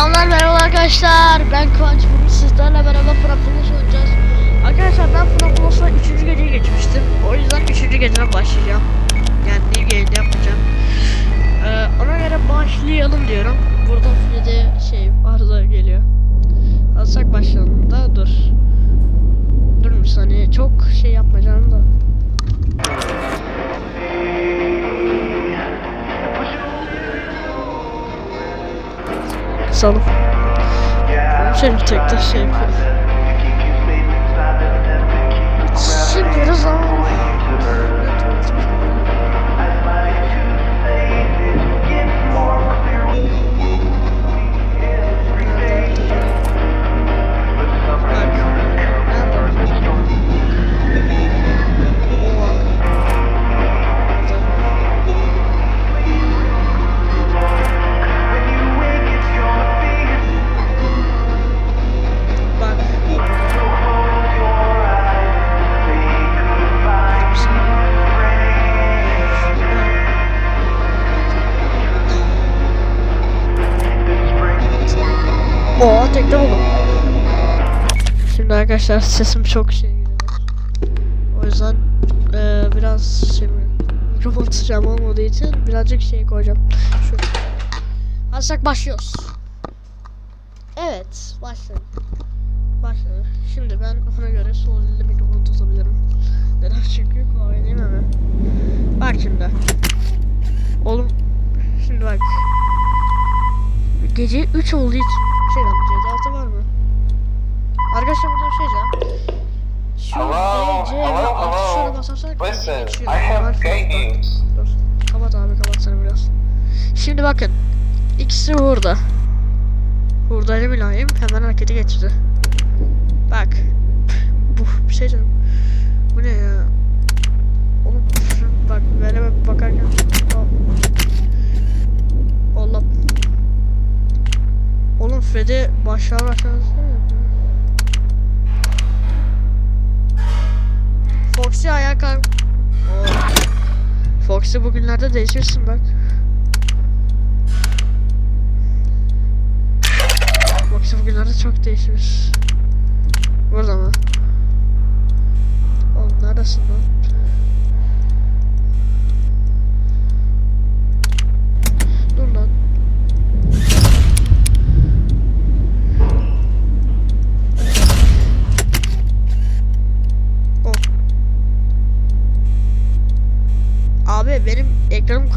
Selamlar merhaba arkadaşlar. Ben Kıvanç bugün sizlerle beraber FNAF Plus oynayacağız. Arkadaşlar ben FNAF Plus'a 3. geceyi geçmiştim. O yüzden 3. geceden başlayacağım. Yani new game'de yapacağım. Ee, ona göre başlayalım diyorum. Burada Freddy şey arıza geliyor. Alsak başlayalım da dur. Dur bir saniye çok şey yapmayacağım da. Kısalım. Şey bir tek de şey yapıyor. Şimdi arkadaşlar sesim çok şey. O yüzden eee, biraz şey mikrofon sıcağım olmadığı için birazcık şey koyacağım. Şu. Hazırsak başlıyoruz. Evet başlayalım. Başladı. Şimdi ben ona göre sol elle mikrofonu tutabilirim. Neden çünkü kolay değil mi? Bak şimdi. Oğlum şimdi bak. Gece 3 olduğu için şey mı? Arkadaşlar burada bir şey diyeceğim. Şu Hello, DC hello, hello. basarsak Listen, geçiyor. I have. Dur. Kapat abi kapat sen biraz. Şimdi bakın. İkisi burada. Buradaydı mülayim. Hemen harekete geçti. Bak. Bu bir şey diyeceğim. Bu ne ya? Oğlum bak böyle bak bakarken. Al. Allah. Oğlum Freddy başlar başlar. Foxy ayağa kalk. Foxy bugünlerde değişirsin bak. Foxy bugünlerde çok değişmiş. Burada mı? Oğlum neredesin lan? Dur lan. Oh. Abi benim ekranım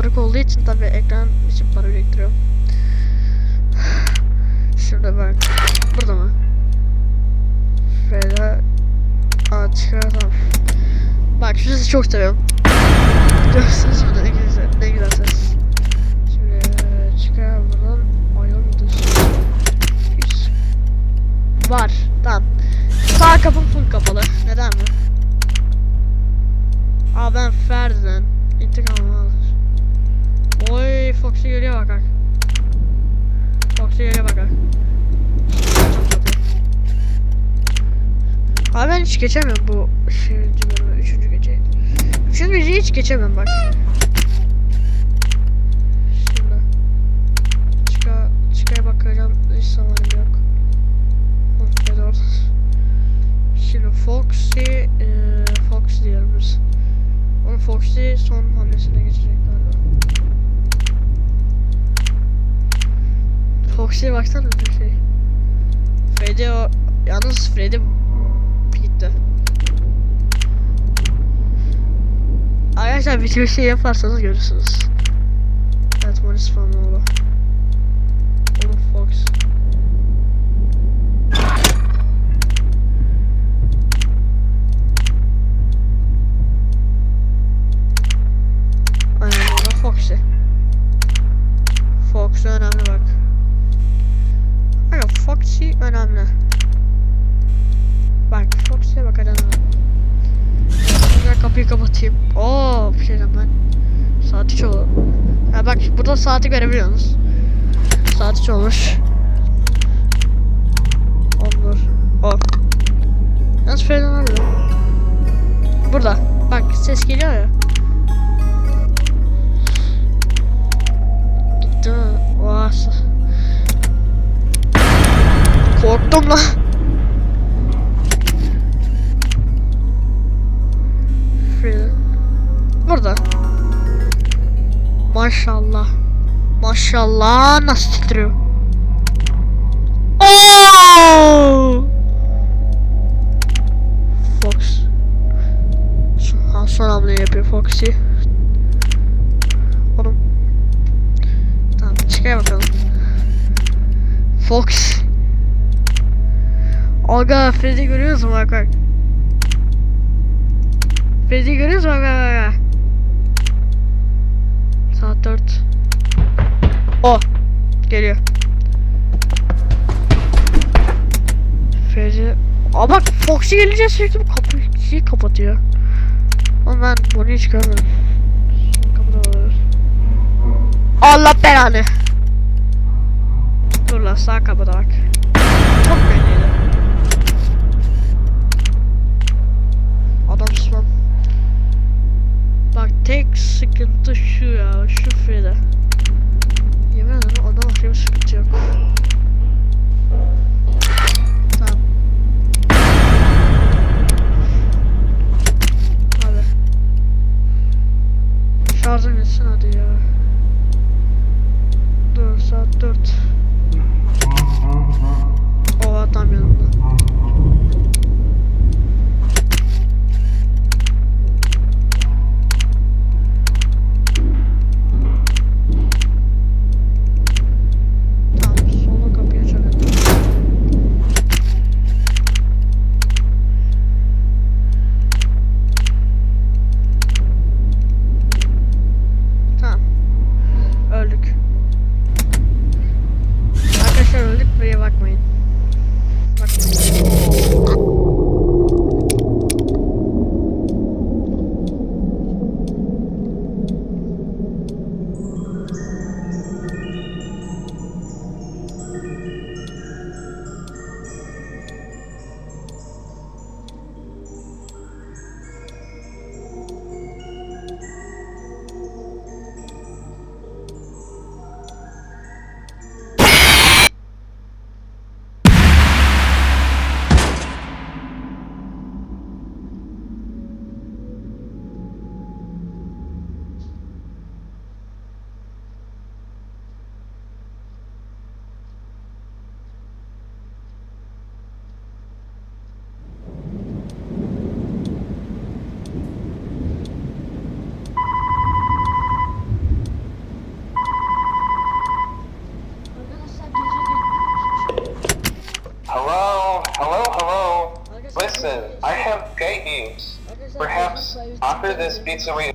için tabii ekran için para biriktiriyorum. Şurada bak. Burada mı? Şöyle Aa çıkartam. Bak şu sesi çok seviyorum. Görsünüz burada ne güzel, ne güzel ses. Şimdi? Hiç. Var. Tamam. Sağ kapım full kapalı. Neden mi? Aa ben Ferdinand. İntikamımı alır. Oy Foxy geliyor bak bak. Foxy geliyor bak bak. Abi ben hiç geçemiyorum bu şeyinci bölümü, üçüncü geceyi. Üçüncü geceyi hiç geçemem bak. Şimdi. Çıka, çıkaya bakacağım, hiç zamanım yok. Doğru. Şimdi Foxy, eee Fox diyorum biz. Onun Foxy son hamlesine geçecek galiba. Foxy'ye baksana bir şey. Freddy o, yalnız Freddy gitti. Arkadaşlar bir şey yaparsanız görürsünüz. Evet Morris Spamloğlu. Oğlum Fox. Aynen orada Foxy. Foxy önemli bak. Aga Foxy önemli. Bak Foxy'e bakacaksın. Şimdi kapatayım. Oo bir şey ben. Saat 3 oldu. Ha bak burada saati görebiliyorsunuz. Saat 3 olmuş. Olur. O. Yalnız Feriden nerede? Burada. Bak ses geliyor ya. Gitti? Oha. Korktum lan. Burada. Maşallah. Maşallah nasıl titriyor. Fox. Son, son hamleyi yapıyor Foxy. Oğlum. Tamam çıkaya bakalım. Fox. Aga Freddy görüyoruz mu bak bak. Freddy görüyoruz mu bak bak bak. Saat 4. O. Geliyor. Freddy. Aa bak Foxy gelince sürekli bu kapıyı kapatıyor. Ama ben bunu hiç görmedim. Allah belanı. Dur lan sağ kapıda bak. Çok belliydi. Adam spam. Bak tek sıkıntı şu ya. Şu Frida. Yemin ederim bir sıkıntı yok. Tamam. Abi. Şarjım hadi ya. Dur saat 4. Oha tam yanımda. after this pizza we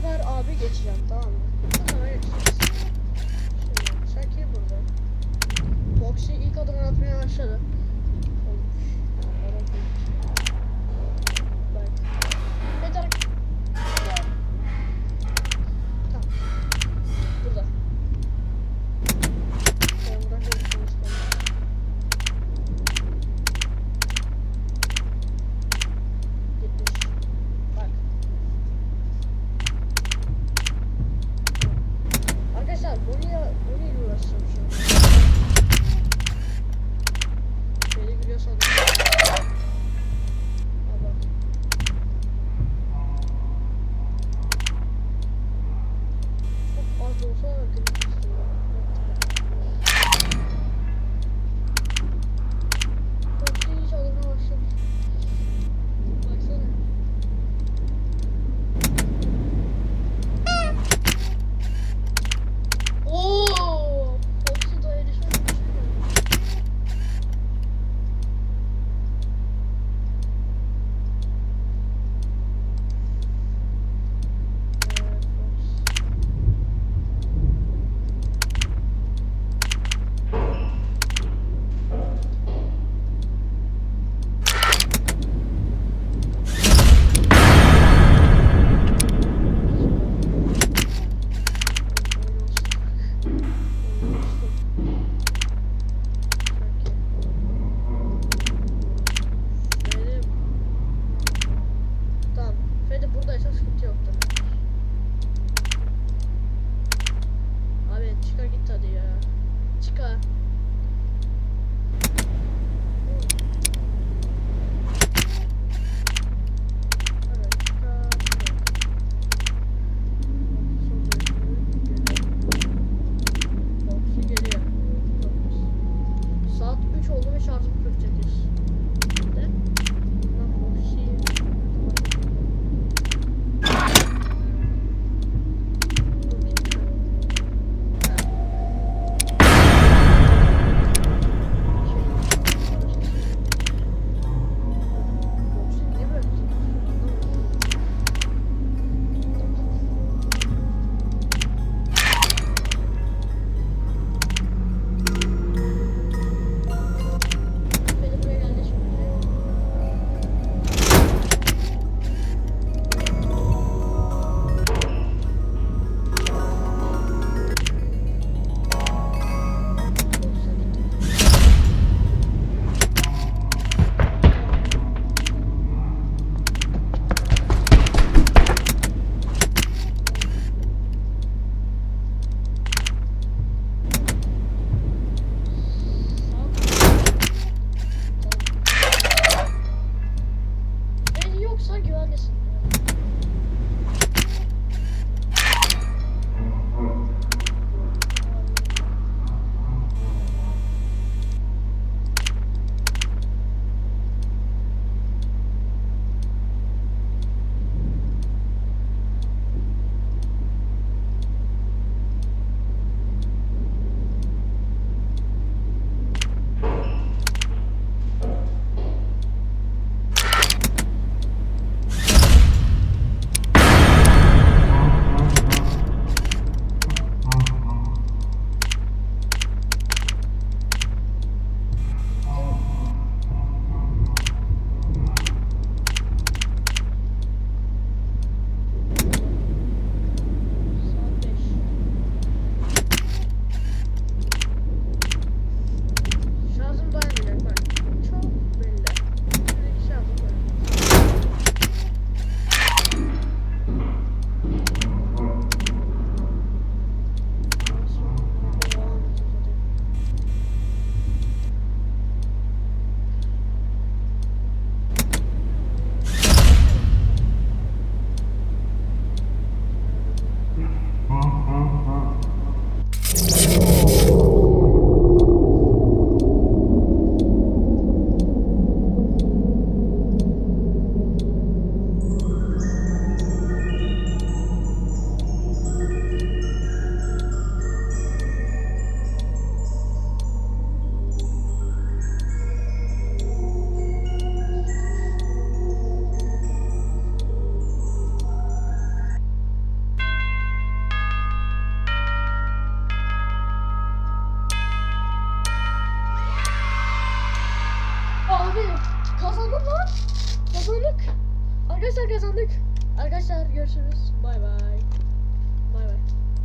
sefer abi geçeceğim tamam mı? Sonra geçeceğiz. Şimdi Şakir burada. Boxing ilk adımını atmaya başladı.